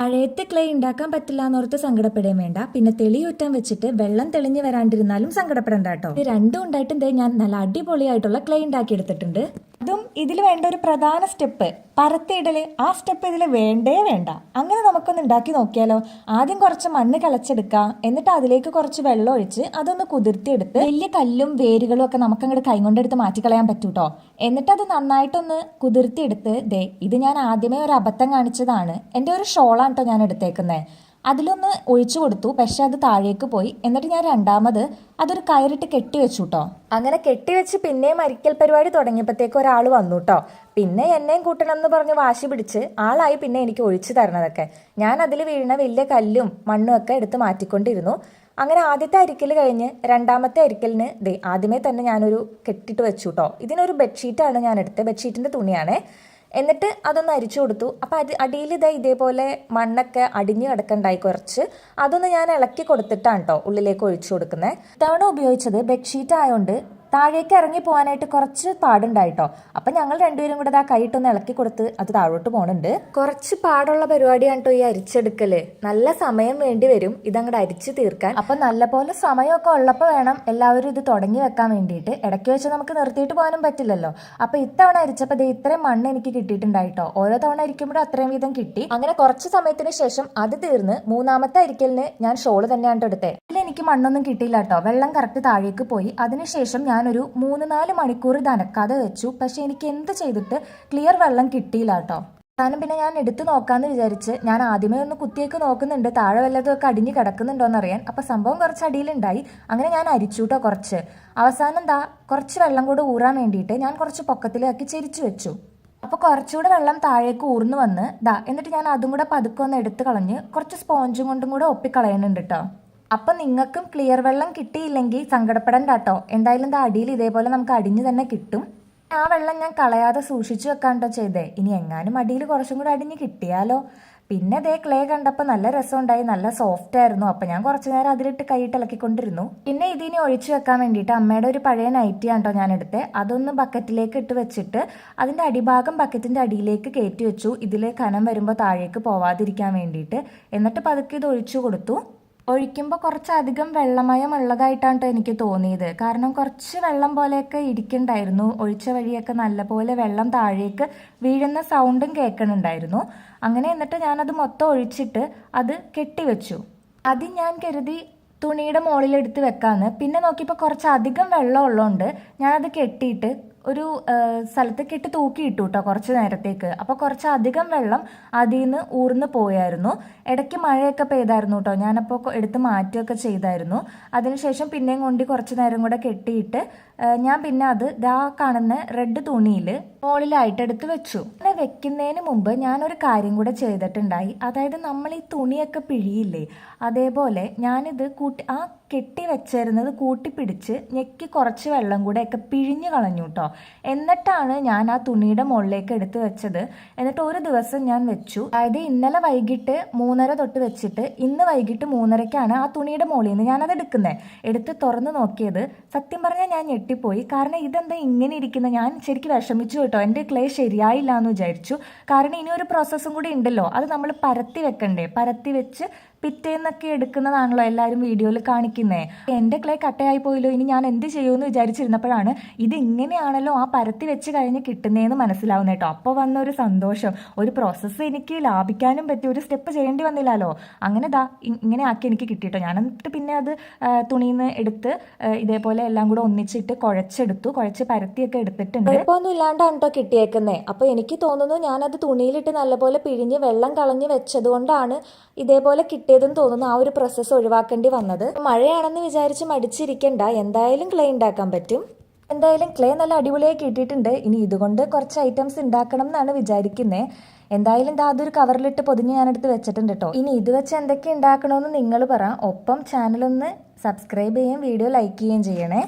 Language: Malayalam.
പഴയത്തെ ക്ലേ ഉണ്ടാക്കാൻ പറ്റില്ല എന്നോർത്ത് സങ്കടപ്പെടുകയും വേണ്ട. പിന്നെ തെളിയൂറ്റം വെച്ചിട്ട് വെള്ളം തെളിഞ്ഞു വരാണ്ടിരുന്നാലും സങ്കടപ്പെടണ്ട കേട്ടോ. ഇത് രണ്ടും ഉണ്ടായിട്ടും ഞാൻ നല്ല അടിപൊളിയായിട്ടുള്ള ക്ലേ ഉണ്ടാക്കി എടുത്തിട്ടുണ്ട് അതും ഇതിൽ വേണ്ട ഒരു പ്രധാന സ്റ്റെപ്പ്. പരത്തിയിടൽ ആ സ്റ്റെപ്പ് ഇതിൽ വേണ്ടേ വേണ്ട. അങ്ങനെ നമുക്കൊന്ന് ഉണ്ടാക്കി നോക്കിയാലോ? ആദ്യം കുറച്ച് മണ്ണ് കിളച്ചെടുക്കാം എന്നിട്ട് അതിലേക്ക് കുറച്ച് വെള്ളം ഒഴിച്ച് അതൊന്ന് കുതിർത്തിയെടുത്ത് വലിയ കല്ലും വേരുകളും ഒക്കെ നമുക്ക് അങ്ങോട്ട് കൈകൊണ്ടെടുത്ത് മാറ്റിക്കളയാൻ പറ്റൂട്ടോ? എന്നിട്ട് അത് നന്നായിട്ടൊന്ന് കുതിർത്തിയെടുത്ത് ദേ ഇത് ഞാൻ ആദ്യമേ ഒരു അബദ്ധം കാണിച്ചതാണ്. എന്റെ ഒരു ഷോളാണ് കേട്ടോ ഞാൻ എടുത്തേക്കുന്നത് അതിലൊന്ന് ഒഴിച്ചു കൊടുത്തു പക്ഷെ അത് താഴേക്ക് പോയി. എന്നിട്ട് ഞാൻ രണ്ടാമത് അതൊരു കയറിട്ട് കെട്ടി വെച്ചു കേട്ടോ അങ്ങനെ കെട്ടിവെച്ച് പിന്നെയും മരിക്കൽ പരിപാടി തുടങ്ങിയപ്പോഴത്തേക്ക് ഒരാൾ വന്നു കേട്ടോ പിന്നെ എന്നെയും കൂട്ടണം എന്ന് പറഞ്ഞ് വാശി പിടിച്ച് ആളായി പിന്നെ എനിക്ക് ഒഴിച്ചു തരണതൊക്കെ. ഞാൻ അതിൽ വീഴുന്ന വലിയ കല്ലും മണ്ണും ഒക്കെ എടുത്ത് മാറ്റിക്കൊണ്ടിരുന്നു. അങ്ങനെ ആദ്യത്തെ അരിക്കൽ കഴിഞ്ഞ് രണ്ടാമത്തെ അരിക്കലിന് ദേ ആദ്യമേ തന്നെ ഞാനൊരു കെട്ടിട്ട് വെച്ചു കേട്ടോ ഇതിനൊരു ബെഡ്ഷീറ്റാണ് ഞാൻ എടുത്തത്. ബെഡ്ഷീറ്റിന്റെ തുണിയാണേ. എന്നിട്ട് അതൊന്ന് അരിച്ചു കൊടുത്തു. അപ്പം അത് അടിയിൽ ഇതാ ഇതേപോലെ മണ്ണൊക്കെ അടിഞ്ഞു കിടക്കണ്ടായി കുറച്ച്. അതൊന്ന് ഞാൻ ഇളക്കി കൊടുത്തിട്ടാണ് കേട്ടോ ഉള്ളിലേക്ക് ഒഴിച്ചു കൊടുക്കുന്നത് ഇത്തവണ ഉപയോഗിച്ചത് ബെഡ്ഷീറ്റ് ആയതുകൊണ്ട് താഴേക്ക് ഇറങ്ങി പോകാനായിട്ട് കുറച്ച് പാടുണ്ടായിട്ടോ. അപ്പം ഞങ്ങൾ രണ്ടുപേരും കൂടെ ആ കൈയിട്ടൊന്ന് ഇളക്കി കൊടുത്ത് അത് താഴോട്ട് പോകണുണ്ട് കുറച്ച് പാടുള്ള പരിപാടിയാണ് കേട്ടോ ഈ അരിച്ചെടുക്കൽ. നല്ല സമയം വേണ്ടി വരും. ഇതങ്ങോട്ട് അരിച്ച് തീർക്കാൻ. അപ്പം നല്ലപോലെ സമയമൊക്കെ ഉള്ളപ്പോൾ വേണം എല്ലാവരും ഇത് തുടങ്ങി വെക്കാൻ വേണ്ടിയിട്ട്. ഇടയ്ക്ക് വെച്ച് നമുക്ക് നിർത്തിയിട്ട് പോകാനും പറ്റില്ലല്ലോ. അപ്പം ഇത്തവണ അരിച്ചപ്പോൾ ഇത്രയും മണ്ണ് എനിക്ക് കിട്ടിയിട്ടുണ്ടായിട്ടോ. ഓരോ തവണ അരിക്കുമ്പോഴും അത്രയും വീതം കിട്ടി. അങ്ങനെ കുറച്ച് സമയത്തിന് ശേഷം അത് തീർന്ന് മൂന്നാമത്തെ അരിക്കലിന് ഞാൻ ഷോൾ തന്നെയാണ് എടുത്തത് അതിൽ എനിക്ക് മണ്ണൊന്നും കിട്ടിയില്ല കേട്ടോ വെള്ളം കറക്റ്റ് താഴേക്ക് പോയി. അതിനുശേഷം ഞാനൊരു മൂന്ന് നാല് മണിക്കൂർ ഇത് വെച്ചു. പക്ഷെ എനിക്ക് എന്ത് ചെയ്തിട്ട് ക്ലിയർ വെള്ളം കിട്ടിയില്ല കേട്ടോ. കാരണം പിന്നെ ഞാൻ എടുത്തു നോക്കാന്ന് വിചാരിച്ച് ഞാൻ ആദ്യമേ ഒന്ന് കുത്തിയേക്ക് നോക്കുന്നുണ്ട്. താഴെ വല്ലതും ഒക്കെ അടിഞ്ഞ് കിടക്കുന്നുണ്ടോ എന്നറിയാൻ അപ്പം സംഭവം കുറച്ച് അടിയിലുണ്ടായി. അങ്ങനെ ഞാൻ അരിച്ചു കേട്ടോ കുറച്ച്. അവസാനം എന്താ കുറച്ച് വെള്ളം കൂടെ ഊറാൻ വേണ്ടിയിട്ട് ഞാൻ കുറച്ച് പൊക്കത്തിലാക്കി ചെരിച്ചു വെച്ചു. അപ്പോൾ കുറച്ചുകൂടെ വെള്ളം താഴേക്ക് ഊർന്നു വന്ന് ദാ എന്നിട്ട് ഞാൻ അതും കൂടെ പതുക്കെ ഒന്ന് എടുത്ത് കളഞ്ഞ് കുറച്ച് സ്പോഞ്ചും കൊണ്ടും കൂടെ ഒപ്പിക്കളയുന്നുണ്ട് കേട്ടോ അപ്പം നിങ്ങൾക്കും ക്ലിയർ വെള്ളം കിട്ടിയില്ലെങ്കിൽ സങ്കടപ്പെടണ്ട കേട്ടോ എന്തായാലും എന്താ അടിയിൽ ഇതേപോലെ നമുക്ക് അടിഞ്ഞു തന്നെ കിട്ടും. ആ വെള്ളം ഞാൻ കളയാതെ സൂക്ഷിച്ചു വെക്കാണ്ടോ ചെയ്തേ? ഇനി എങ്ങാനും അടിയിൽ കുറച്ചും കൂടെ അടിഞ്ഞ് കിട്ടിയാലോ? പിന്നെ ദേ ക്ലേ കണ്ടപ്പോൾ നല്ല രസമുണ്ടായി നല്ല സോഫ്റ്റ് ആയിരുന്നു. അപ്പം ഞാൻ കുറച്ചു നേരം അതിലിട്ട് കൈയിട്ട് ഇളക്കിക്കൊണ്ടിരുന്നു. പിന്നെ ഇതിനി ഒഴിച്ചു വെക്കാൻ വേണ്ടിയിട്ട് അമ്മയുടെ ഒരു പഴയ നൈറ്റി ആണ്ടോ ഞാൻ എടുത്ത് അതൊന്ന് ബക്കറ്റിലേക്ക് ഇട്ട് വെച്ചിട്ട് അതിന്റെ അടിഭാഗം ബക്കറ്റിന്റെ അടിയിലേക്ക് കയറ്റി വെച്ചു. ഇതിലെ കനം വരുമ്പോൾ താഴേക്ക് പോവാതിരിക്കാൻ വേണ്ടിയിട്ട്. എന്നിട്ട് പതുക്കെ ഇത് ഒഴിച്ചു കൊടുത്തു. ഒഴിക്കുമ്പോൾ കുറച്ചധികം വെള്ളമയം ഉള്ളതായിട്ടാണ് കേട്ടോ എനിക്ക് തോന്നിയത്. കാരണം കുറച്ച് വെള്ളം പോലെയൊക്കെ ഇരിക്കണ്ടായിരുന്നു. ഒഴിച്ച വഴിയൊക്കെ നല്ലപോലെ വെള്ളം താഴേക്ക് വീഴുന്ന സൗണ്ടും കേൾക്കണുണ്ടായിരുന്നു. അങ്ങനെ എന്നിട്ട് ഞാനത് മൊത്തം ഒഴിച്ചിട്ട് അത് കെട്ടിവെച്ചു. അത് ഞാൻ കരുതി തുണിയുടെ മുകളിലെടുത്ത് വെക്കാമെന്ന് പിന്നെ നോക്കിയപ്പോൾ കുറച്ചധികം വെള്ളം ഉള്ളതുകൊണ്ട് ഞാനത് കെട്ടിയിട്ട് ഒരു സ്ഥലത്തേക്ക് ഇട്ട് തൂക്കിയിട്ടു കേട്ടോ കുറച്ച് നേരത്തേക്ക്. അപ്പോൾ കുറച്ച് അധികം വെള്ളം അതിൽ നിന്ന് ഊർന്ന് പോയായിരുന്നു. ഇടയ്ക്ക് മഴയൊക്കെ പെയ്തായിരുന്നു കേട്ടോ ഞാനപ്പോൾ എടുത്ത് മാറ്റുകയൊക്കെ ചെയ്തായിരുന്നു. അതിനുശേഷം പിന്നെയും കൊണ്ട് കുറച്ച് നേരം കൂടെ കെട്ടിയിട്ട് ഞാൻ പിന്നെ അത് ദാ കാണുന്ന റെഡ് തുണിയിൽ മുകളിലായിട്ട് എടുത്ത് വെച്ചു. അങ്ങനെ വെക്കുന്നതിന് മുമ്പ് ഞാനൊരു കാര്യം കൂടെ ചെയ്തിട്ടുണ്ടായി. അതായത് നമ്മൾ ഈ തുണിയൊക്കെ പിഴിയില്ലേ അതേപോലെ ഞാനിത് കൂട്ടി ആ കെട്ടി വെച്ചിരുന്നത് കൂട്ടിപ്പിടിച്ച് ഞെക്കി കുറച്ച് വെള്ളം കൂടെ ഒക്കെ പിഴിഞ്ഞു കളഞ്ഞു കേട്ടോ എന്നിട്ടാണ് ഞാൻ ആ തുണിയുടെ മുകളിലേക്ക് എടുത്ത് വെച്ചത്. എന്നിട്ട് ഒരു ദിവസം ഞാൻ വെച്ചു. അതായത് ഇന്നലെ വൈകിട്ട് മൂന്നര തൊട്ട് വെച്ചിട്ട് ഇന്ന് വൈകിട്ട് മൂന്നരയ്ക്കാണ് ആ തുണിയുടെ മുകളിൽ നിന്ന് ഞാനത് എടുക്കുന്നത്. എടുത്ത് തുറന്ന് നോക്കിയത്. സത്യം പറഞ്ഞാൽ ഞാൻ ഞെട്ടിപ്പോയി. കാരണം ഇതെന്താ ഇങ്ങനെ ഇരിക്കുന്നത് ഞാൻ ശരിക്കും വിഷമിച്ചു കേട്ടോ. എന്റെ ക്ലേ ശരിയായില്ല എന്ന് വിചാരിച്ചു. കാരണം ഇനി ഒരു പ്രോസസ്സും കൂടി ഉണ്ടല്ലോ. അത് നമ്മൾ പരത്തി വെക്കണ്ടേ? പരത്തി വെച്ച് പിറ്റേന്നൊക്കെ എടുക്കുന്നതാണല്ലോ എല്ലാവരും വീഡിയോയിൽ കാണിക്കുന്നത് എന്റെ ക്ലേ കട്ടയായി പോയല്ലോ. ഇനി ഞാൻ എന്ത് ചെയ്യുമെന്ന് വിചാരിച്ചിരുന്നപ്പോഴാണ് ഇത് ഇങ്ങനെയാണല്ലോ ആ പരത്തി വെച്ച് കഴിഞ്ഞ് കിട്ടുന്നതെന്ന് മനസ്സിലാവുന്ന കേട്ടോ അപ്പോൾ വന്ന ഒരു സന്തോഷം. ഒരു പ്രോസസ്സ് എനിക്ക് ലാഭിക്കാനും പറ്റി. ഒരു സ്റ്റെപ്പ് ചെയ്യേണ്ടി വന്നില്ലല്ലോ അങ്ങനെ ദാ ഇങ്ങനെ ആക്കി എനിക്ക് കിട്ടിയിട്ടോ ഞാൻ എന്നിട്ട് പിന്നെ അത് തുണിയിൽ നിന്ന് എടുത്ത് ഇതേപോലെ എല്ലാം കൂടെ ഒന്നിച്ചിട്ട് കുഴച്ചെടുത്തു. കുഴച്ച് പരത്തിയൊക്കെ എടുത്തിട്ടുണ്ട്. കുഴപ്പമൊന്നും ഇല്ലാണ്ടാണ് കേട്ടോ കിട്ടിയേക്കുന്നത് അപ്പോൾ എനിക്ക് തോന്നുന്നു ഞാനത് തുണിയിലിട്ട് നല്ലപോലെ പിഴിഞ്ഞ് വെള്ളം കളഞ്ഞ് വെച്ചതുകൊണ്ടാണ് ഇതേപോലെ കിട്ടിയതെന്ന് തോന്നുന്നു ആ ഒരു പ്രോസസ്സ് ഒഴിവാക്കേണ്ടി വന്നത്. മഴയാണെന്ന് വിചാരിച്ച് മടിച്ചിരിക്കണ്ട. എന്തായാലും ക്ലേ ഉണ്ടാക്കാൻ പറ്റും. എന്തായാലും ക്ലേ നല്ല അടിപൊളിയായി കിട്ടിയിട്ടുണ്ട്. ഇനി ഇതുകൊണ്ട് കുറച്ച് ഐറ്റംസ് ഉണ്ടാക്കണം എന്നാണ് വിചാരിക്കുന്നത് എന്തായാലും ദാ അതൊരു കവറിലിട്ട് പൊതിഞ്ഞ് ഞാനെടുത്ത് വെച്ചിട്ടുണ്ട് കേട്ടോ ഇനി ഇത് വെച്ച് എന്തൊക്കെ ഉണ്ടാക്കണമെന്ന് നിങ്ങൾ പറ. ഒപ്പം ചാനലൊന്ന് സബ്സ്ക്രൈബ് ചെയ്യുകയും വീഡിയോ ലൈക്ക് ചെയ്യുകയും ചെയ്യണേ.